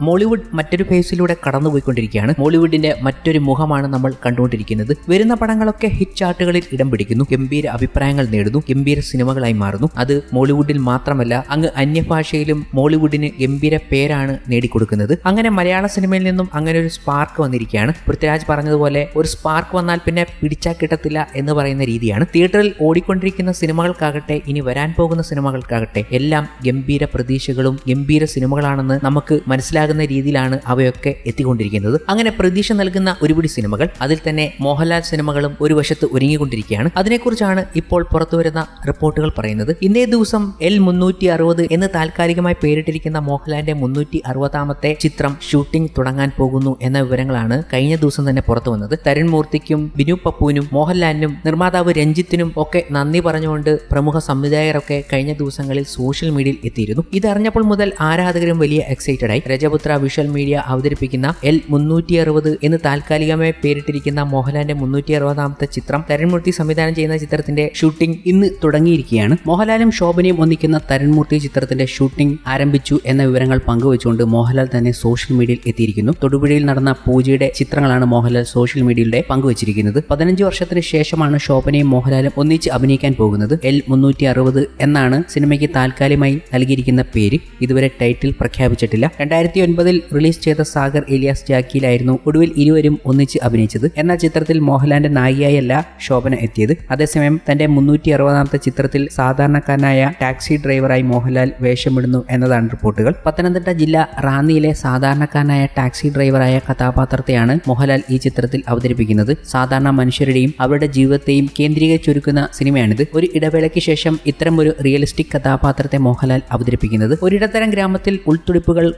Mollywood മറ്റൊരു ഫേസിലൂടെ കടന്നുപോയിക്കൊണ്ടിരിക്കുകയാണ്. മോളിവുഡിന്റെ മറ്റൊരു മുഖമാണ് നമ്മൾ കണ്ടുകൊണ്ടിരിക്കുന്നത്. വരുന്ന പടങ്ങളൊക്കെ ഹിറ്റ് ചാർട്ടുകളിൽ ഇടം പിടിക്കുന്നു. ഗംഭീര അഭിപ്രായങ്ങൾ നേടുന്നു. ഗംഭീര സിനിമകളായി മാറുന്നു. അത് മോളിവുഡിൽ മാത്രമല്ല അങ്ങ് അന്യഭാഷയിലും മോളിവുഡിന് ഗംഭീര പേരാണ് നേടിക്കൊടുക്കുന്നത്. അങ്ങനെ മലയാള സിനിമയിൽ നിന്നും അങ്ങനെ ഒരു സ്പാർക്ക് വന്നിരിക്കുകയാണ്. പൃഥ്വിരാജ് പറഞ്ഞതുപോലെ ഒരു സ്പാർക്ക് വന്നാൽ പിന്നെ പിടിച്ചാൽ കിട്ടത്തില്ല എന്ന് പറയുന്ന രീതിയാണ്. തിയേറ്ററിൽ ഓടിക്കൊണ്ടിരിക്കുന്ന സിനിമകൾക്കാകട്ടെ ഇനി വരാൻ പോകുന്ന സിനിമകൾക്കാകട്ടെ എല്ലാം ഗംഭീര പ്രതീക്ഷകളും ഗംഭീര സിനിമകളാണെന്ന് നമുക്ക് മനസ്സിലാകുന്ന രീതിയിലാണ് അവയൊക്കെ എത്തിക്കൊണ്ടിരിക്കുന്നത്. അങ്ങനെ പ്രതീക്ഷ നൽകുന്ന ഒരുപിടി സിനിമകൾ അതിൽ തന്നെ മോഹൻലാൽ സിനിമകളും ഒരു വശത്ത് ഒരുങ്ങിക്കൊണ്ടിരിക്കുകയാണ്. അതിനെക്കുറിച്ചാണ് ഇപ്പോൾ പുറത്തുവരുന്ന റിപ്പോർട്ടുകൾ പറയുന്നത്. ഇന്നേ ദിവസം എൽ മുന്നൂറ്റി അറുപത് എന്ന് താൽക്കാലികമായി പേരിട്ടിരിക്കുന്ന മോഹൻലാലിന്റെ മുന്നൂറ്റി അറുപതാമത്തെ ചിത്രം ഷൂട്ടിംഗ് തുടങ്ങാൻ പോകുന്നു എന്ന വിവരങ്ങളാണ് കഴിഞ്ഞ ദിവസം തന്നെ പുറത്തു വന്നത്. തരുൺ മൂർത്തിക്കും ബിനു പപ്പുവിനും മോഹൻലാലിനും നിർമ്മാതാവ് രഞ്ജിത്തിനും ഒക്കെ നന്ദി പറഞ്ഞുകൊണ്ട് പ്രമുഖ സംവിധായകരൊക്കെ കഴിഞ്ഞ ദിവസങ്ങളിൽ സോഷ്യൽ മീഡിയയിൽ എത്തിയിരുന്നു. ഇതറിഞ്ഞപ്പോൾ മുതൽ ആരാധകരും വലിയ എക്സൈറ്റഡ് ആയി. രജപുത്ര വിഷ്വൽ മീഡിയ അവതരിപ്പിക്കുന്ന എൽ മുന്നൂറ്റി അറുപത് എന്ന് താൽക്കാലികമായി പേരിട്ടിരിക്കുന്ന മോഹൻലാലിന്റെ മുന്നൂറ്റി അറുപതാമത്തെ ചിത്രം തരൺമൂർത്തി സംവിധാനം ചെയ്യുന്ന ചിത്രത്തിന്റെ ഷൂട്ടിംഗ് ഇന്ന് തുടങ്ങിയിരിക്കുകയാണ്. മോഹൻലാലും ശോഭനയും ഒന്നിക്കുന്ന തരൺമൂർത്തി ചിത്രത്തിന്റെ ഷൂട്ടിംഗ് ആരംഭിച്ചു എന്ന വിവരങ്ങൾ പങ്കുവച്ചുകൊണ്ട് മോഹൻലാൽ തന്നെ സോഷ്യൽ മീഡിയയിൽ എത്തിയിരിക്കുന്നു. തൊടുപുഴയിൽ നടന്ന പൂജയുടെ ചിത്രങ്ങളാണ് മോഹൻലാൽ സോഷ്യൽ മീഡിയയിലൂടെ പങ്കുവച്ചിരിക്കുന്നത്. പതിനഞ്ച് വർഷത്തിന് ശേഷമാണ് ശോഭനയും മോഹൻലാലും ഒന്നിച്ച് അഭിനയിക്കാൻ പോകുന്നത്. എൽ മുന്നൂറ്റി അറുപത് എന്നാണ് സിനിമയ്ക്ക് താൽക്കാലികമായി നൽകിയിരിക്കുന്ന പേര്. ഇതുവരെ ടൈറ്റിൽ പ്രഖ്യാപിച്ചിട്ടില്ല. രണ്ടായിരത്തി ഒൻപതിൽ റിലീസ് ചെയ്ത സാഗർ ഇലിയാസ് ജാക്കിയിലായിരുന്നു ഒടുവിൽ ഇരുവരും ഒന്നിച്ച് അഭിനയിച്ചത്. എന്നാൽ ചിത്രത്തിൽ മോഹൻലാലിന്റെ നായികയായല്ല ശോഭന എത്തിയത്. അതേസമയം തന്റെ മുന്നൂറ്റി അറുപതാമത്തെ ചിത്രത്തിൽ സാധാരണക്കാരനായ ടാക്സി ഡ്രൈവറായി മോഹൻലാൽ വേഷമിടുന്നു എന്നതാണ് റിപ്പോർട്ടുകൾ. പത്തനംതിട്ട ജില്ല റാന്നിയിലെ സാധാരണക്കാരനായ ടാക്സി ഡ്രൈവറായ കഥാപാത്രത്തെയാണ് മോഹൻലാൽ ഈ ചിത്രത്തിൽ അവതരിപ്പിക്കുന്നത്. സാധാരണ മനുഷ്യരുടെയും അവരുടെ ജീവിതത്തെയും കേന്ദ്രീകരിച്ചൊരുക്കുന്ന സിനിമയാണിത്. ഒരു ഇടവേളയ്ക്ക് ശേഷം ഇത്തരം ഒരു റിയലിസ്റ്റിക് കഥാപാത്രത്തെ മോഹൻലാൽ അവതരിപ്പിക്കുന്നത്. ഒരിടത്തരം ഗ്രാമത്തിൽ ഉൾത്തുടിപ്പുകൾ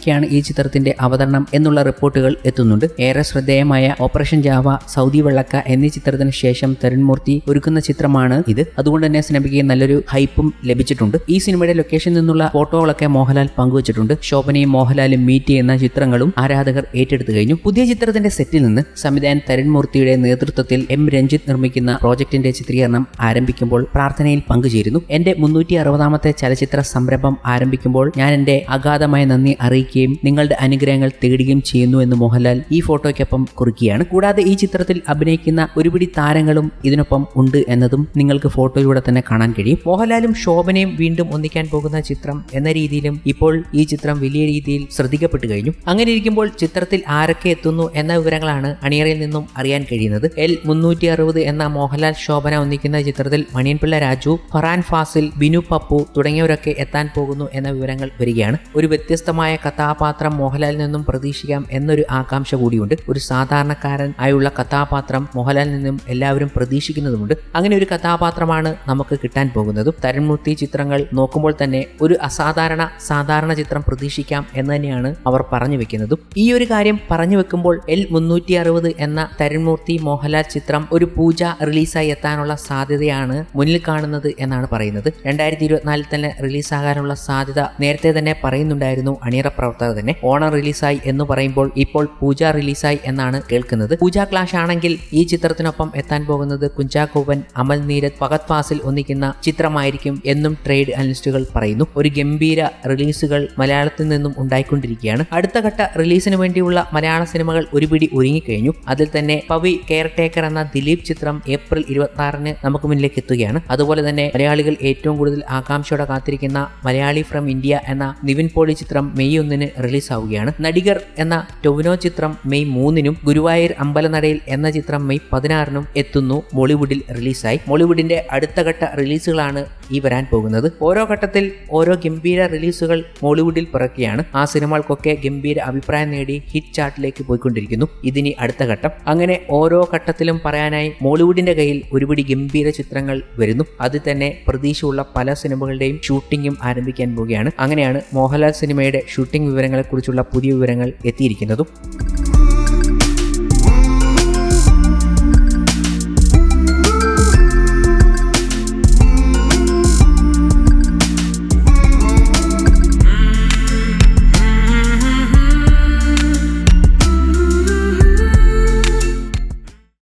കോർത്തിണക്കിയാണ് ഈ ചിത്രത്തിന്റെ അവതരണം എന്നുള്ള റിപ്പോർട്ടുകൾ എത്തുന്നുണ്ട്. ഏറെ ശ്രദ്ധേയമായ ഓപ്പറേഷൻ ജാവ സൗദി വെള്ളക്ക എന്നീ ചിത്രത്തിന് ശേഷം തരുൺമൂർത്തി ഒരുക്കുന്ന ചിത്രമാണ് ഇത്. അതുകൊണ്ട് തന്നെ സിനിമയ്ക്ക് നല്ലൊരു ഹൈപ്പും ലഭിച്ചിട്ടുണ്ട്. ഈ സിനിമയുടെ ലൊക്കേഷനിൽ നിന്നുള്ള ഫോട്ടോകളൊക്കെ മോഹൻലാൽ പങ്കുവച്ചിട്ടുണ്ട്. ശോഭനയും മോഹൻലാലും മീറ്റ് എന്ന ചിത്രങ്ങളും ആരാധകർ ഏറ്റെടുത്തു കഴിഞ്ഞു. പുതിയ ചിത്രത്തിന്റെ സെറ്റിൽ നിന്ന് സംവിധായകൻ തരുൺമൂർത്തിയുടെ നേതൃത്വത്തിൽ എം രഞ്ജിത്ത് നിർമ്മിക്കുന്ന പ്രോജക്ടിന്റെ ചിത്രീകരണം ആരംഭിക്കുമ്പോൾ പ്രാർത്ഥനയിൽ പങ്കുചേരുന്നു. എന്റെ മുന്നൂറ്റി അറുപതാമത്തെ ചലച്ചിത്ര സംരംഭം ആരംഭിക്കുമ്പോൾ ഞാൻ എന്റെ അഗാധമായ നന്ദി അറിയിക്കുകയും നിങ്ങളുടെ അനുഗ്രഹങ്ങൾ തേടുകയും ചെയ്യുന്നു എന്ന് മോഹൻലാൽ ഈ ഫോട്ടോയ്ക്കൊപ്പം കുറിക്കുകയാണ്. കൂടാതെ ഈ ചിത്രത്തിൽ അഭിനയിക്കുന്ന ഒരുപിടി താരങ്ങളും ഇതിനൊപ്പം ഉണ്ട് എന്നതും നിങ്ങൾക്ക് ഫോട്ടോയിലൂടെ തന്നെ കാണാൻ കഴിയും. മോഹൻലാലും ശോഭനയും വീണ്ടും ഒന്നിക്കാൻ പോകുന്ന ചിത്രം എന്ന രീതിയിലും ഇപ്പോൾ ഈ ചിത്രം വലിയ രീതിയിൽ ശ്രദ്ധിക്കപ്പെട്ടു കഴിഞ്ഞു. അങ്ങനെ ഇരിക്കുമ്പോൾ ചിത്രത്തിൽ ആരൊക്കെ എത്തുന്നു എന്ന വിവരങ്ങളാണ് അണിയറയിൽ നിന്നും അറിയാൻ കഴിയുന്നത്. എൽ മുന്നൂറ്റി അറുപത് എന്ന മോഹൻലാൽ ശോഭന ഒന്നിക്കുന്ന ചിത്രത്തിൽ മണിയൻപിള്ള രാജു ഫറാൻ ഫാസിൽ ബിനു പപ്പു തുടങ്ങിയവരൊക്കെ എത്താൻ പോകുന്നു എന്ന വിവരങ്ങൾ വരികയാണ്. ഒരു വ്യത്യസ്തമായ കഥാപാത്രം മോഹൻലാലിൽ നിന്നും പ്രതീക്ഷിക്കാം എന്നൊരു ആകാംക്ഷ കൂടിയുണ്ട്. ഒരു സാധാരണക്കാരൻ ആയുള്ള കഥാപാത്രം മോഹൻലാലിൽ നിന്നും എല്ലാവരും പ്രതീക്ഷിക്കുന്നതുമുണ്ട്. അങ്ങനെ ഒരു കഥാപാത്രമാണ് നമുക്ക് കിട്ടാൻ പോകുന്നതും. തരുൺമൂർത്തി ചിത്രങ്ങൾ നോക്കുമ്പോൾ തന്നെ ഒരു അസാധാരണ സാധാരണ ചിത്രം പ്രതീക്ഷിക്കാം എന്ന് തന്നെയാണ് അവർ പറഞ്ഞു വെക്കുന്നതും. ഈ ഒരു കാര്യം പറഞ്ഞു വെക്കുമ്പോൾ എൽ മുന്നൂറ്റി അറുപത് എന്ന തരുൺമൂർത്തി മോഹൻലാൽ ചിത്രം ഒരു പൂജ റിലീസായി എത്താനുള്ള സാധ്യതയാണ് മുന്നിൽ കാണുന്നത് എന്നാണ് പറയുന്നത്. രണ്ടായിരത്തി ഇരുപത്തിനാലിൽ തന്നെ റിലീസാകാനുള്ള സാധ്യത നേരത്തെ തന്നെ പറയുന്നുണ്ടായിരുന്നു അണിയറ പ്രവർത്തകർ തന്നെ ഓണം റിലീസായി എന്ന് പറയുമ്പോൾ ഇപ്പോൾ പൂജ റിലീസായി എന്നാണ് കേൾക്കുന്നത്. പൂജ ക്ലാഷ് ആണെങ്കിൽ ഈ ചിത്രത്തിനൊപ്പം എത്താൻ പോകുന്നത് കുഞ്ചാക്കോവൻ അമൽ നീരത് ഫഹദ് ഫാസിൽ ഒന്നിക്കുന്ന ചിത്രമായിരിക്കും എന്നും ട്രേഡ് അനലിസ്റ്റുകൾ പറയുന്നു. ഒരു ഗംഭീര റിലീസുകൾ മലയാളത്തിൽ നിന്നും ഉണ്ടായിക്കൊണ്ടിരിക്കുകയാണ്. അടുത്ത ഘട്ട റിലീസിന് വേണ്ടിയുള്ള മലയാള സിനിമകൾ ഒരുപിടി ഒരുങ്ങിക്കഴിഞ്ഞു. അതിൽ തന്നെ പവി കെയർ ടേക്കർ എന്ന ദിലീപ് ചിത്രം ഏപ്രിൽ ഇരുപത്തി നമുക്ക് മുന്നിലേക്ക് എത്തുകയാണ്. അതുപോലെ തന്നെ മലയാളികൾ ഏറ്റവും കൂടുതൽ ആകാംക്ഷയോടെ കാത്തിരിക്കുന്ന മലയാളി ഫ്രം ഇന്ത്യ എന്ന നിവിൻ പോളി ചിത്രം മെയ് ഒന്നിന് റിലീസാവുകയാണ്. നടികർ എന്ന ടൊവിനോ ചിത്രം മെയ് മൂന്നിനും ഗുരുവായൂർ അമ്പലനടയിൽ എന്ന ചിത്രം മെയ് പതിനാറിനും എത്തുന്നു. ബോളിവുഡിൽ റിലീസായി. ബോളിവുഡിന്റെ അടുത്ത ഘട്ട റിലീസുകളാണ് ഈ വരാൻ പോകുന്നത്. ഓരോ ഘട്ടത്തിൽ ഓരോ ഗംഭീര റിലീസുകൾ മോളിവുഡിൽ പിറക്കുകയാണ് ആ സിനിമകൾക്കൊക്കെ ഗംഭീര അഭിപ്രായം നേടി ഹിറ്റ് ചാർട്ടിലേക്ക് പോയിക്കൊണ്ടിരിക്കുന്നു. ഇതിനി അടുത്ത ഘട്ടം. അങ്ങനെ ഓരോ ഘട്ടത്തിലും പറയാനായി മോളിവുഡിന്റെ കയ്യിൽ ഒരുപിടി ഗംഭീര ചിത്രങ്ങൾ വരുന്നു. അതിൽ തന്നെ പ്രതീക്ഷയുള്ള പല സിനിമകളുടെയും ഷൂട്ടിങ്ങും ആരംഭിക്കാൻ പോവുകയാണ്. അങ്ങനെയാണ് മോഹൻലാൽ സിനിമയുടെ ഷൂട്ടിംഗ് വിവരങ്ങളെക്കുറിച്ചുള്ള പുതിയ വിവരങ്ങൾ എത്തിയിരിക്കുന്നതും.